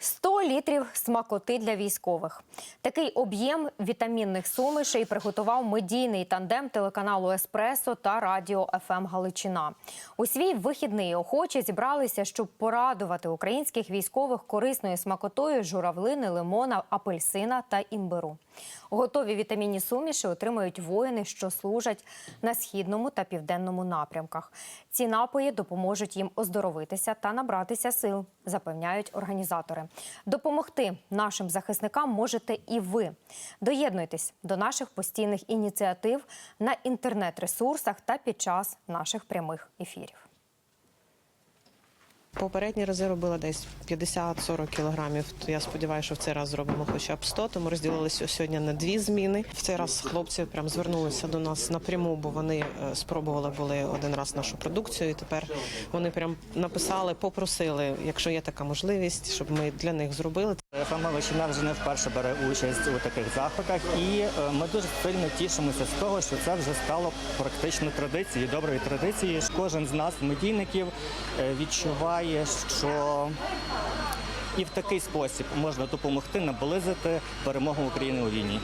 100 літрів смакоти для військових. Такий об'єм вітамінних сумішей приготував медійний тандем телеканалу Еспресо та радіо ФМ Галичина. У свій вихідний охочі зібралися, щоб порадувати українських військових корисною смакотою журавлини, лимона, апельсина та імбиру. Готові вітамінні суміші отримують воїни, що служать на східному та південному напрямках. Ці напої допоможуть їм оздоровитися та набратися сил, запевняють організатори. Допомогти нашим захисникам можете і ви. Доєднуйтесь до наших постійних ініціатив на інтернет-ресурсах та під час наших прямих ефірів. Попередні рази робила десь 50-40 кілограмів. То я сподіваюся, що в цей раз зробимо хоча б 100, тому розділилися сьогодні на дві зміни. В цей раз хлопці прям звернулися до нас напряму, бо вони е, спробували були один раз нашу продукцію. І тепер вони прям написали, попросили, якщо є така можливість, щоб ми для них зробили. ФМ Галичина вже не вперше бере участь у таких заходах, і е, ми дуже сильно тішимося з того, що це вже стало практично традицією, доброю традицією. Кожен з нас, медійників, е, відчуває, що і в такий спосіб можна допомогти наблизити перемогу України у війні.